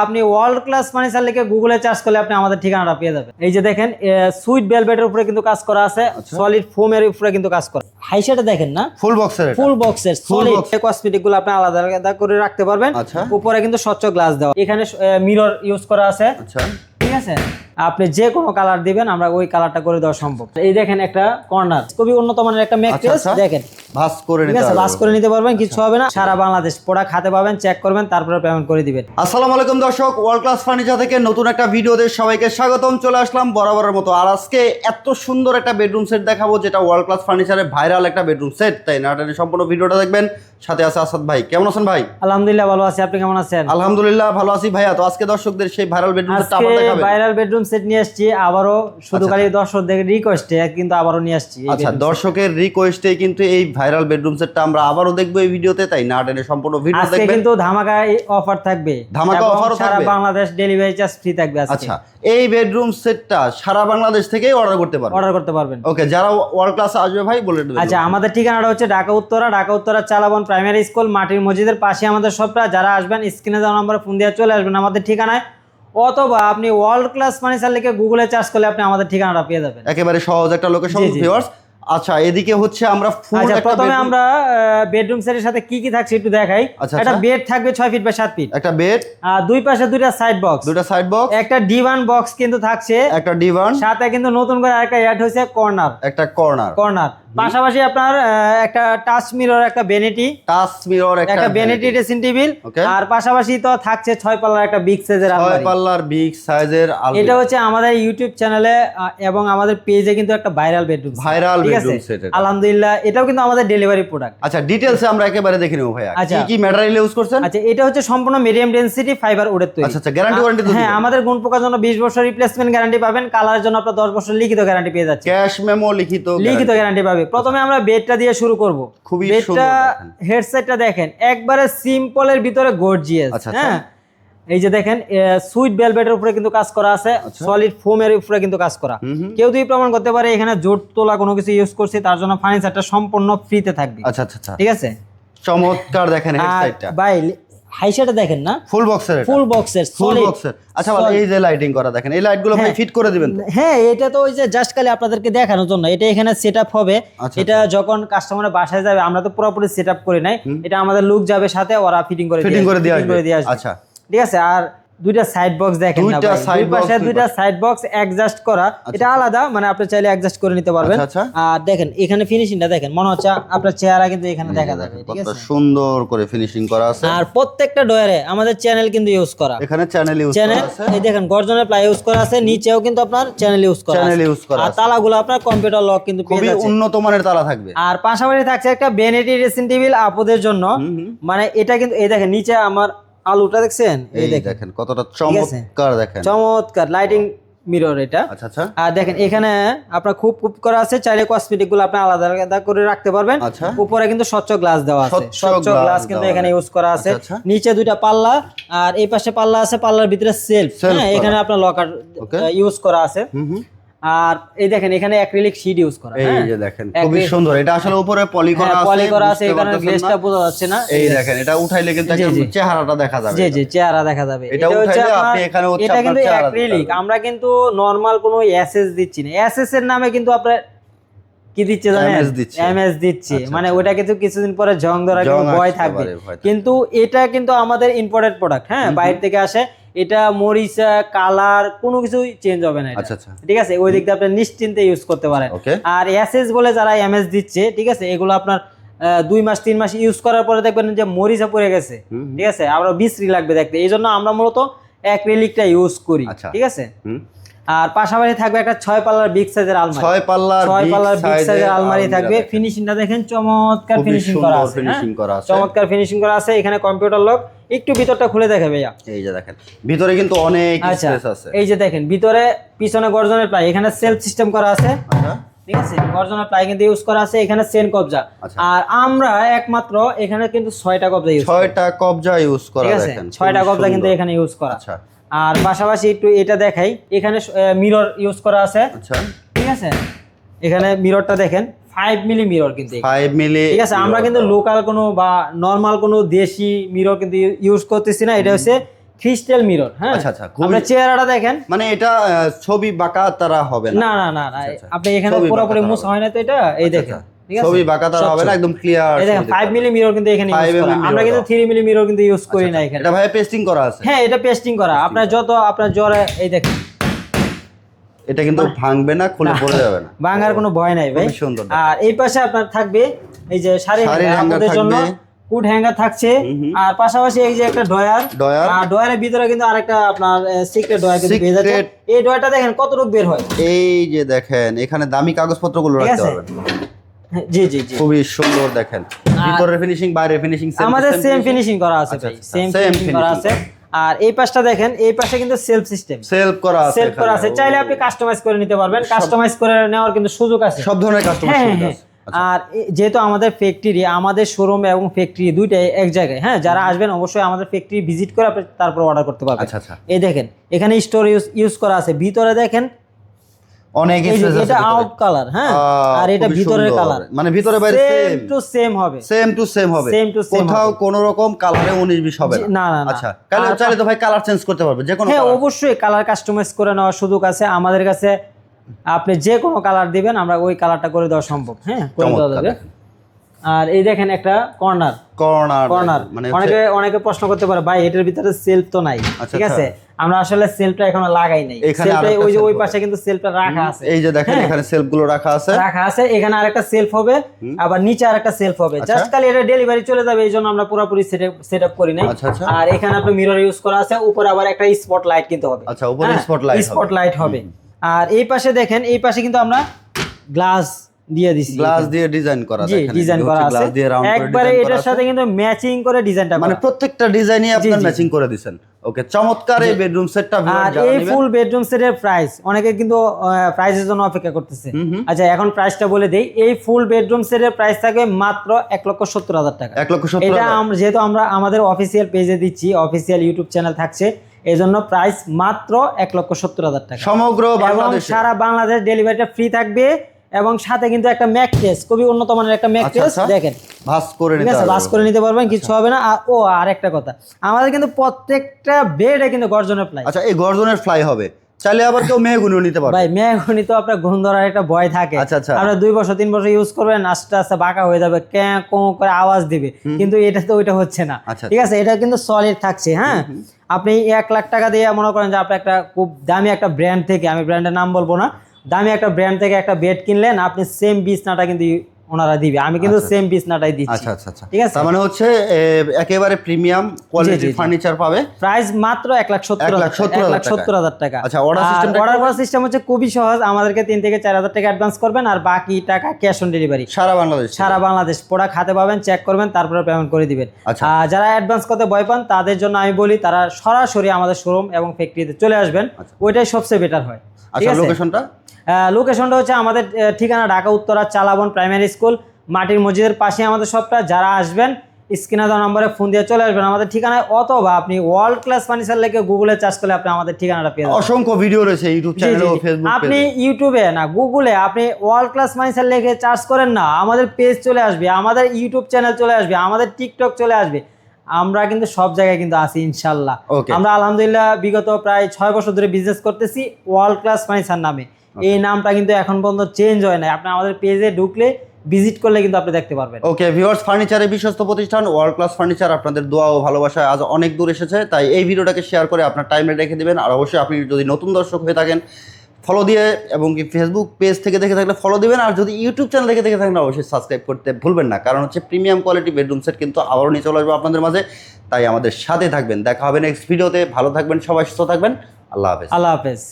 আপনি world class furniture লিখে গুগলে চার্জ করলে আপনি আমাদের ঠিকানাটা পেয়ে যাবেন। এই যে দেখেন সুইট ভেলভেটের উপরে কিন্তু কাজ করা আছে আচ্ছা। সলিড ফোমের উপরে কিন্তু কাজ করা। হাইসাটা দেখেন না? ফুল বক্সের ফুল বক্সের সলিড কসমেটিকগুলো আপনি আলাদা আলাদা করে রাখতে পারবেন। আচ্ছা। উপরে কিন্তু স্বচ্ছ গ্লাস দেওয়া। এখানে মিরর ইউজ করা আছে। আচ্ছা। ঠিক আছে? আপনি যে কোনো কালার দিবেন আমরা ওই কালারটা করে দেওয়া সম্ভব। এই দেখেন একটা কর্নার খুবই উন্নত মানের একটা ম্যাট্রেস আচ্ছা। দেখেন। ভাস করে নিতে হবে বাস করে নিতে পারবেন কিছু হবে না সারা বাংলাদেশ প্রোডাক্ট হাতে পাবেন চেক করবেন তারপরে পেমেন্ট করে দিবেন। আসসালামু আলাইকুম দর্শক ওয়ার্ল্ড ক্লাস ফার্নিচার থেকে নতুন একটা ভিডিওতে সবাইকে স্বাগতম চলে আসলাম বরাবরের মতো। আর আজকে এত সুন্দর একটা বেডরুম সেট দেখাবো যেটা ওয়ার্ল্ড ক্লাস ভাইরাল একটা বেডরুম সেট তাই না সম্পূর্ণ ভিডিওটা দেখবেন। সাথে আছে আসাদ ভাই। কেমন আছেন ভাই? আলহামদুলিল্লাহ ভালো আছি। আপনি কেমন আছেন? আলহামদুলিল্লাহ ভালো আছি ভাইয়া। তো আজকে দর্শকদের সেই ভাইরাল বেডরুম সেটটা আবার দেখাবেন। ভাইরাল বেডরুম সেট নিয়ে আসছি। আবারও শুধু খালি দর্শকদের রিকোয়েস্টে কিন্তু আবারও নিয়ে আসছি আচ্ছা দর্শকের রিকোয়েস্টে কিন্তু এই ভাইরাল বেডরুম সেটটা আমরা আবারও দেখব এই ভিডিওতে তাই না? টেনে সম্পূর্ণ ভিডিও আজকে দেখবেন। কিন্তু ধামাকা অফার থাকবে। ধামাকা এবং offer ও সারা থাকবে? বাংলাদেশ ডেলিভারি চার্জ ফ্রি থাকবে আচ্ছা এই বেডরুম সেটটা সারা বাংলাদেশ থেকেই অর্ডার করতে পারবে? অর্ডার করতে পারবেন। ওকে যারা ওয়ার্ল্ড ক্লাস আসবে ভাই বলে দেবেন। আচ্ছা আমাদের ঠিকানাটা হচ্ছে ঢাকা উত্তরা। ঢাকা উত্তরা চালাবন প্রাইমারি স্কুল মাটির মসজিদের পাশে আমাদের সবটা যারা আসবেন স্ক্রিনে দেওয়া নম্বরে ফোন দিয়ে চলে আসবেন আমাদের ঠিকানায়। অথবা আপনি ওয়ার্ল্ড ক্লাস ফার্নিচার লিখে গুগলে চার্জ করলে আপনি আমাদের ঠিকানাটা পেয়ে যাবেন। একেবারে সহজ একটা লোকেশন। ভিউয়ার্স আচ্ছা এদিকে হচ্ছে আমরা ফুল আচ্ছা একটা প্রথমে আমরা বেডরুম সেটের সাথে কি কি থাকছে একটু দেখাই। আচ্ছা, একটা আচ্ছা। বেড থাকবে 6 ফিট বাই 7 ফিট একটা বেড আর দুই পাশে দুইটা সাইড বক্স দুইটা সাইড বক্স একটা ডিভান বক্স কিন্তু থাকছে। একটা ডিভান সাথে কিন্তু নতুন করে আরেকটা অ্যাড হয়েছে কর্নার একটা কর্নার কর্নার পাশাপাশি আপনার একটা টাচ মিরর একটা বেনিটি টাচ মিরর একটা বেনিটি ড্রেসিং টেবিল আর পাশাপাশি তো থাকছে ছয় পাল্লার একটা বিগ সাইজের আলমারি ছয় পাল্লার বিগ সাইজের আলমারি এটা হচ্ছে আমাদের ইউটিউব চ্যানেলে এবং আমাদের পেজে কিন্তু একটা ভাইরাল বেডরুম bedroom আছে? set এটা। আলহামদুলিল্লাহ এটাও কিন্তু আমাদের ডেলিভারি প্রোডাক্ট আচ্ছা ডিটেলসে আমরা একেবারে দেখে নেব ভাইয়া। আচ্ছা। কি কি ম্যাটেরিয়াল ইউজ করছেন? আচ্ছা এটা হচ্ছে সম্পূর্ণ মিডিয়াম ডেনসিটি ফাইবার উডের তৈরি। আচ্ছা আচ্ছা গ্যারান্টি ওয়ারেন্টি হ্যাঁ আমাদের গুণ পোকার জন্য বিশ বছর রিপ্লেসমেন্ট গ্যারান্টি পাবেন। কালার জন্য আপনার দশ বছর লিখিত গ্যারান্টি পেয়ে যাচ্ছে ক্যাশ মেমো লিখিত লিখিত গ্যারান্টি পাবে প্রথমে আমরা বেডটা দিয়ে শুরু করব। খুবই বেডটা হেডসেটটা দেখেন। একবারে সিম্পলের ভিতরে গর্জিয়াস আচ্ছা, আচ্ছা। হ্যাঁ এই যে দেখেন সুইট ভেলভেটের উপরে কিন্তু কাজ করা আছে সলিড ফোমের উপরে কিন্তু কাজ করা। কেউ যদি প্রমাণ করতে পারে এখানে জোট তোলা কোনো কিছু ইউজ করছে তার জন্য ফার্নিচারটা সম্পূর্ণ ফ্রিতে থাকবে। আচ্ছা আচ্ছা আচ্ছা। ঠিক আছে? চমৎকার দেখেন হেড আর সাইডটা ভাই হাইসাটা দেখেন না? ফুল বক্সের ফুল বক্সের ফুল বক্সের আচ্ছা এই যে লাইটিং করা দেখেন এই লাইটগুলো ভাই। ফিট করে দিবেন হ্যাঁ এটা তো ওই যে জাস্ট খালি আপনাদেরকে দেখানোর জন্য। এটা এখানে সেট হবে। আচ্ছা, এটা যখন কাস্টমারের বাসায় যাবে আমরা তো পুরোপুরি সেট আপ করে নাই। এটা আমাদের লুক যাবে সাথে ওরা ফিটিং করে ফিটিং করে দিয়ে আসবে। আচ্ছা। ঠিক আছে? আর দুইটা সাইড বক্স দেখেন না দুইটা box, পাশে দুইটা সাইড বক্স অ্যাডজাস্ট করা। এটা আলাদা মানে আপনি চাইলে অ্যাডজাস্ট করে নিতে পারবেন। আচ্ছা, আচ্ছা। আর দেখেন এখানে ফিনিশিংটা দেখেন মনে হচ্ছে আপনার চেহারা কিন্তু এখানে দেখা যাবে ঠিক আছে? সুন্দর করে ফিনিশিং করা আছে। আর প্রত্যেকটা ডয়ারে আমাদের চ্যানেল কিন্তু ইউজ করা। এখানে চ্যানেল ইউজ করা চ্যানেল আছে। এই দেখেন গর্জনের প্লাই ইউজ করা আছে নিচেও কিন্তু আপনার চ্যানেল ইউজ করা আছে। use করা আর তালাগুলো আপনার কম্পিউটার লক কিন্তু খুবই উন্নত মানের তালা থাকবে। আর পাশাপাশি থাকছে একটা বেনেটি ড্রেসিং টেবিল আপুদের জন্য। মানে এটা কিন্তু এই দেখেন নিচে আমার আলুটা দেখছেন? এই দেখেন। কতটা চমৎকার দেখেন। চমৎকার লাইটিং মিরর এটা। আচ্ছা আচ্ছা। আর দেখেন এখানে আপনার খুব খুব করা আছে চাইলে কসমেটিকগুলো আপনি আলাদা আলাদা করে রাখতে পারবেন। আচ্ছা। উপরে কিন্তু স্বচ্ছ গ্লাস দেওয়া আছে। স্বচ্ছ গ্লাস কিন্তু এখানে ইউজ করা আছে। আচ্ছা, আচ্ছা। নিচে দুইটা পাল্লা আর এই পাশে পাল্লা আছে পাল্লার ভিতরে সেলফ হ্যাঁ এখানে আপনার লকার ইউজ করা আছে। আর এই দেখেন এখানে অ্যাক্রিলিক শীট ইউজ করা এই হ্যাঁ? যে দেখেন খুবই সুন্দর। এটা আসলে উপরে পলি করা হ্যাঁ আছে পলি করা আছে এখানে পারতেছেন গ্লেজটা বোঝা যাচ্ছে না। এই দেখেন এটা উঠাইলে কিন্তু চেহারাটা দেখা যাবে জি জি চেহারা দেখা যাবে। এটা উঠাইলে আপনি এখানে হচ্ছে এটা কিন্তু অ্যাক্রিলিক আমরা কিন্তু নরমাল কোনো এসএস দিচ্ছি না। এসএস এর নামে কিন্তু আপনার কি দিচ্ছে জানেন। এমএস দিচ্ছে। আচ্ছা, মানে আচ্ছা। ওটা কিন্তু কিছুদিন পরে জং ধরা কিন্তু ভয় থাকবে। ভয় থাকবে। কিন্তু এটা কিন্তু আমাদের ইম্পোর্টেড প্রোডাক্ট হ্যাঁ? বাইরে থেকে আসে। এটা মরিচা কালার কোনো কিছুই চেঞ্জ হবে না আচ্ছা আচ্ছা। ঠিক আছে? ওই দিক দিয়ে আপনি নিশ্চিন্তে ইউজ করতে পারেন। আর এসএস বলে যারা এমএস দিচ্ছে ঠিক আছে? এগুলো আপনার দুই মাস তিন মাস ইউজ করার পরে দেখবেন যে মরিচা পড়ে গেছে। ঠিক আছে? আমরা বিশ্রী লাগবে দেখতে। এই জন্য আমরা মূলত অ্যাক্রিলিকটা ইউজ করি। আচ্ছা। ঠিক আছে। আর পাশাপাশি থাকবে একটা ছয় পাল্লার বিগ সাইজের আলমারি। ছয় পাল্লার ছয় পাল্লার বিগ সাইজের আলমারি থাকবে। ফিনিশিংটা দেখেন চমৎকার ফিনিশিং করা আছে ফিনিশিং হ্যাঁ? করা আছে। চমৎকার ফিনিশিং করা আছে। এখানে কম্পিউটার লক একটু ভিতরটা খুলে দেখে ভাইয়া। এই যে দেখেন ভিতরে কিন্তু অনেক আচ্ছা স্পেস আছে। এই যে দেখেন ভিতরে পিছনে গর্জনের প্লাই এখানে সেলফ সিস্টেম করা আছে। আচ্ছা। ঠিক আছে? গর্জনের প্লাই কিন্তু ইউজ করা আছে এখানে সেন কবজা। আচ্ছা। আর আমরা একমাত্র এখানে কিন্তু ছয়টা কবজা ইউজ ছয়টা কবজা ইউজ করা ঠিক আছে? দেখেন ছয়টা কবজা কিন্তু এখানে ইউজ করা। আচ্ছা। আর পাশাপাশি একটু এটা দেখাই। এখানে মিরর ইউজ করা আছে। আচ্ছা। ঠিক আছে? এখানে মিররটা দেখেন ফাইভ মিলি মিরর কিন্তু ফাইভ মিলি ঠিক আছে? আমরা কিন্তু লোকাল কোনো বা নর্মাল কোনো দেশি মিরর কিন্তু ইউজ করতেছি না। এটা হচ্ছে ক্রিস্টাল মিরর হ্যাঁ? আচ্ছা, আচ্ছা, চেহারাটা দেখেন। মানে এটা ছবি বাঁকা তারা হবে না। না না না না। আচ্ছা। আপনি এখানে পুরোপুরি মুছ হয় না তো এটা? এই দেখেন। আচ্ছা, ছবি বাঁকা তারা হবে না একদম ক্লিয়ার এই দেখেন ফাইভ মিলি মিরর কিন্তু এখানে ইউজ করা। আমরা কিন্তু mirror মিলি মিরর কিন্তু ইউজ করি না এখানে। এটা ভাই পেস্টিং করা আছে? হ্যাঁ এটা পেস্টিং করা। আপনার যত আপনার জ্বরে এই দেখেন। এটা কিন্তু ভাঙবে না খুলে পড়ে যাবে না। ভাঙার কোনো ভয় নাই ভাই। সুন্দর আর এই পাশে আপনার থাকবে এই যে শাড়ি জন্য কুট হ্যাঙ্গার থাকছে। আর পাশাপাশি এই যে একটা ডয়ার আর ডয়ারের ভিতরে কিন্তু আরেকটা আপনার সিক্রেট ডয়ার কিন্তু পেয়ে যাচ্ছে। এই ডয়ারটা দেখেন কত রূপ বের হয়। এই যে দেখেন এখানে দামি কাগজপত্রগুলো রাখতে? পারবেন জি জি জি। খুবই সুন্দর দেখেন। ভিতরের ফিনিশিং বাইরের ফিনিশিং আমাদের সেম ফিনিশিং করা আছে আচ্ছা, ভাই। আচ্ছা, সেম ফিনিশিং করা আছে। আর এই পাশটা দেখেন এই পাশে কিন্তু সেলফ সিস্টেম সেলফ করা আছে সেলফ করা আছে। চাইলে আপনি কাস্টমাইজ করে নিতে পারবেন। কাস্টমাইজ করে নেওয়ার কিন্তু সুযোগ আছে। সব ধরনের কাস্টমার হ্যাঁ সুবিধা হ্যাঁ। আছে। আচ্ছা। আর যেহেতু আমাদের ফ্যাক্টরি আমাদের শোরুম এবং ফ্যাক্টরি দুইটাই এক জায়গায় হ্যাঁ যারা আসবেন অবশ্যই আমাদের ফ্যাক্টরি ভিজিট করে আপনি তারপর অর্ডার করতে পারবেন। আচ্ছা আচ্ছা। এই দেখেন এখানে স্টোর ইউজ ইউজ করা আছে। ভিতরে দেখেন অনেক আছে এটা আউট কালার হ্যাঁ? আর এটা ভিতরের কালার মানে ভিতরে বাইরে সেম টু সেম হবে। সেম টু সেম হবে। সেম টু সেম কোথাও কোন রকম কালারে 19 20 হবে না। না। আচ্ছা তাহলে চাইলে তো ভাই কালার চেঞ্জ করতে পারবে যে কোনো হ্যাঁ অবশ্যই কালার কাস্টমাইজ করে নেওয়ার সুযোগ আছে। আমাদের কাছে আপনি যে কোনো কালার দিবেন আমরা ওই কালারটা করে দেওয়া সম্ভব। হ্যাঁ করে দেওয়া যাবে। আর এই দেখেন একটা কর্নার কর্নার কর্নার মানে অনেকে অনেকে প্রশ্ন করতে পারে ভাই এটার ভিতরে সেলফ তো নাই। আচ্ছা, ঠিক আছে? আমরা আসলে সেলফটা এখনও লাগাই নাই। সেলফটা ওই যে ওই পাশে কিন্তু সেলফটা রাখা আছে। এই যে দেখেন হ্যাঁ। এখানে সেলফগুলো রাখা আছে। রাখা আছে। এখানে আরেকটা সেলফ হবে আবার নিচে আরেকটা সেলফ হবে। আচ্ছা। জাস্ট খালি এটা ডেলিভারি চলে যাবে এই জন্য আমরা পুরোপুরি সেট আপ করি নাই। আচ্ছা, আচ্ছা। আর এখানে আপনার মিরর ইউজ করা আছে উপরে আবার একটা স্পট লাইট কিন্তু হবে। আচ্ছা, উপরে spotlight হবে। স্পট লাইট হবে আর এই পাশে দেখেন এই পাশে কিন্তু আমরা গ্লাস দিয়ে দিছি গ্লাস দিয়ে ডিজাইন করা জি ডিজাইন করা আছে। দিয়ে রাউন্ড করে একবারে এটার সাথে কিন্তু ম্যাচিং করে ডিজাইনটা মানে প্রত্যেকটা ডিজাইনই আপনার ম্যাচিং করে দিবেন ওকে চমৎকার এই বেডরুম সেটটা আর এই ফুল বেডরুম সেটের প্রাইস অনেকে কিন্তু প্রাইসের জন্য অপেক্ষা করতেছে। আচ্ছা এখন প্রাইসটা বলে দেই। এই ফুল বেডরুম সেটের প্রাইস থাকবে মাত্র এক লক্ষ সত্তর হাজার টাকা। এক লক্ষ সত্তর এটা আমরা যেহেতু আমরা আমাদের অফিসিয়াল পেজে দিচ্ছি অফিসিয়াল ইউটিউব চ্যানেল থাকছে এই জন্য প্রাইস মাত্র এক লক্ষ সত্তর হাজার টাকা। সমগ্র সারা বাংলাদেশ ডেলিভারিটা ফ্রি থাকবে। এবং সাথে কিন্তু একটা ম্যাকট্রেস খুবই উন্নত মানের একটা ম্যাকট্রেস আচ্ছা। দেখেন। ভাস করে নিতে হবে। বাস করে নিতে পারবেন কিছু হবে না। আর ও আর একটা কথা আমাদের কিন্তু প্রত্যেকটা বেডে কিন্তু গর্জনের প্লাই আচ্ছা এই গর্জনের ফ্লাই হবে। চাইলে আবার কেউ মেহগুনিও নিতে পারবে। ভাই মেহগনি তো আপনার ঘুম ধরার একটা ভয় থাকে। আচ্ছা, আচ্ছা। আমরা দুই বছর তিন বছর ইউজ করবেন আস্তে আস্তে বাঁকা হয়ে যাবে ক্যাঁ কো করে আওয়াজ দিবে। কিন্তু এটা তো ওইটা হচ্ছে না। আচ্ছা। ঠিক আছে এটা কিন্তু সলিড থাকছে হ্যাঁ? আপনি এক লাখ টাকা দিয়ে মনে করেন যে আপনি একটা খুব দামি একটা ব্র্যান্ড থেকে আমি ব্র্যান্ডের নাম বলব না দামি একটা ব্র্যান্ড থেকে একটা বেড কিনলেন আপনি সেম বিছনাটা কিন্তু ওনারা দিবে। আমি কিন্তু সেম বিছনাটাই দিচ্ছি। আচ্ছা আচ্ছা আচ্ছা। ঠিক আছে? তার মানে হচ্ছে একেবারে প্রিমিয়াম জি। ফার্নিচার পাবে। প্রাইস মাত্র এক লাখ সত্তর এক লাখ হাজার সত্তর এক হাজার লাখ সত্তর হাজার টাকা। আচ্ছা, system টা অর্ডার করার সিস্টেম হচ্ছে খুবই সহজ। আমাদেরকে তিন থেকে চার হাজার টাকা অ্যাডভান্স করবেন আর বাকি টাকা ক্যাশ অন ডেলিভারি সারা বাংলাদেশ সারা বাংলাদেশ। প্রোডাক্ট হাতে পাবেন চেক করবেন তারপরে পেমেন্ট করে দিবেন। আচ্ছা। আর যারা অ্যাডভান্স করতে ভয় পান তাদের জন্য আমি বলি তারা সরাসরি আমাদের শোরুম এবং ফ্যাক্টরিতে চলে আসবেন। ওইটাই সবচেয়ে বেটার হয়। আচ্ছা লোকেশনটা লোকেশনটা হচ্ছে আমাদের ঠিকানা ঢাকা উত্তরা চালাবন প্রাইমারি স্কুল মাটির মসজিদের পাশে আমাদের সবটা। যারা আসবেন স্ক্রিনে দেওয়া নম্বরে ফোন দিয়ে চলে আসবেন আমাদের ঠিকানায় অথবা আপনি ওয়ার্ল্ড ক্লাস ফার্নিচার লেগে গুগলে চার্জ করলে আপনি আমাদের ঠিকানাটা পেয়ে যাবেন। অসংখ্য ভিডিও রয়েছে ইউটিউব চ্যানেল ও। ফেসবুক আপনি ইউটিউবে না গুগলে আপনি ওয়ার্ল্ড ক্লাস ফার্নিচার লেগে চার্জ করেন না আমাদের পেজ চলে আসবে আমাদের ইউটিউব চ্যানেল চলে আসবে আমাদের টিকটক চলে আসবে। আমরা কিন্তু সব জায়গায় কিন্তু আছি ইনশাল্লাহ. আমরা আলহামদুলিল্লাহ বিগত প্রায় ছয় বছর ধরে বিজনেস করতেছি ওয়ার্ল্ড ক্লাস ফার্নিচার নামে। এই নামটা কিন্তু এখন পর্যন্ত চেঞ্জ হয় না আপনি আমাদের পেজে ঢুকলে ভিজিট করলে কিন্তু আপনি দেখতে পারবেন। ওকে ভিউয়ার্স ফার্নিচারের বিশ্বস্ত প্রতিষ্ঠান ওয়ার্ল্ড ক্লাস ফার্নিচার আপনাদের দোয়া ও ভালোবাসায় আজ অনেক দূর এসেছে। তাই এই ভিডিওটাকে শেয়ার করে আপনার টাইমে রেখে দেবেন। আর অবশ্যই আপনি যদি নতুন দর্শক হয়ে থাকেন ফলো দিয়ে এবং কি ফেসবুক পেজ থেকে দেখে থাকলে ফলো দেবেন। আর যদি ইউটিউব চ্যানেল থেকে দেখে অবশ্যই সাবস্ক্রাইব করতে ভুলবেন না। কারণ হচ্ছে প্রিমিয়াম কোয়ালিটি বেডরুম সেট কিন্তু আবারও নিয়ে চলে আসবে আপনাদের মাঝে। তাই আমাদের সাথে থাকবেন। দেখা হবে নেক্সট ভিডিওতে ভালো থাকবেন সবাই, সুস্থ থাকবেন। আল্লাহ হাফেজ। আল্লাহ হাফেজ।